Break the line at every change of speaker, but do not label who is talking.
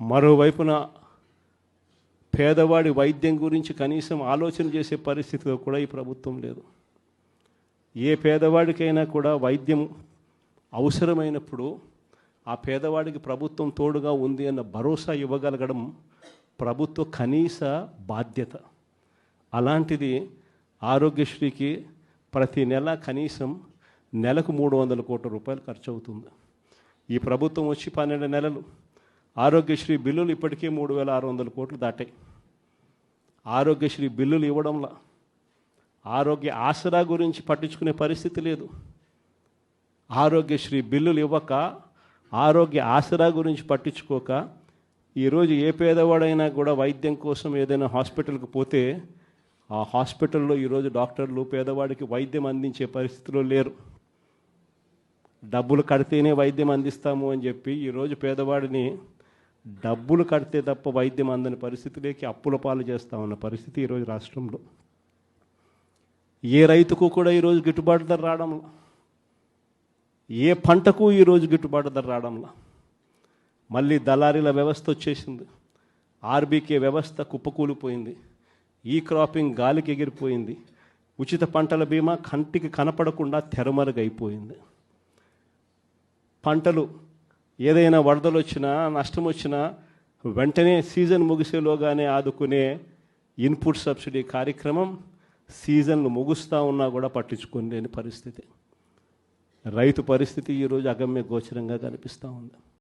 మరోవైపున పేదవాడి వైద్యం గురించి కనీసం ఆలోచన చేసే పరిస్థితిలో కూడా ఈ ప్రభుత్వం లేదు. ఏ పేదవాడికైనా కూడా వైద్యం అవసరమైనప్పుడు ఆ పేదవాడికి ప్రభుత్వం తోడుగా ఉంది అన్న భరోసా ఇవ్వగలగడం ప్రభుత్వ కనీస బాధ్యత. అలాంటిది ఆరోగ్యశ్రీకి ప్రతి నెల కనీసం నెలకు మూడు వందల కోట్ల రూపాయలు ఖర్చు అవుతుంది ఈ ప్రభుత్వం వచ్చి పన్నెండు నెలలు. ఆరోగ్యశ్రీ బిల్లులు ఇప్పటికే మూడు వేల ఆరు వందల కోట్లు దాటాయి. ఆరోగ్యశ్రీ బిల్లులు ఇవ్వడంలా ఆరోగ్య ఆసరా గురించి పట్టించుకునే పరిస్థితి లేదు. ఆరోగ్యశ్రీ బిల్లులు ఇవ్వక ఆరోగ్య ఆసరా గురించి పట్టించుకోక ఈరోజు ఏ పేదవాడైనా కూడా వైద్యం కోసం ఏదైనా హాస్పిటల్కి పోతే ఆ హాస్పిటల్లో ఈరోజు డాక్టర్లు పేదవాడికి వైద్యం అందించే పరిస్థితిలో లేరు. డబ్బులు కడితేనే వైద్యం అందిస్తాము అని చెప్పి ఈరోజు పేదవాడిని డబ్బులు కడితే తప్ప వైద్యం అందని పరిస్థితిలోకి అప్పుల పాలు చేస్తా ఉన్న పరిస్థితి ఈరోజు రాష్ట్రంలో. ఏ రైతుకు కూడా ఈరోజు గిట్టుబాటు ధర రావడంలా? ఏ పంటకు ఈరోజు గిట్టుబాటు ధర రావడంలా? మళ్ళీ దళారీల వ్యవస్థ వచ్చేసింది. ఆర్బీకే వ్యవస్థ కుప్పకూలిపోయింది. ఈ క్రాపింగ్ గాలికి ఎగిరిపోయింది. ఉచిత పంటల బీమా కంటికి కనపడకుండా తెరమరుగైపోయింది. పంటలు ఏదైనా వరదలు వచ్చినా నష్టం వచ్చినా వెంటనే సీజన్ ముగిసేలోగానే ఆదుకునే ఇన్పుట్ సబ్సిడీ కార్యక్రమం సీజన్లు ముగుస్తూ ఉన్నా కూడా పట్టించుకోలేని పరిస్థితి. రైతు పరిస్థితి ఈరోజు అగమ్య గోచరంగా కనిపిస్తూ ఉంది.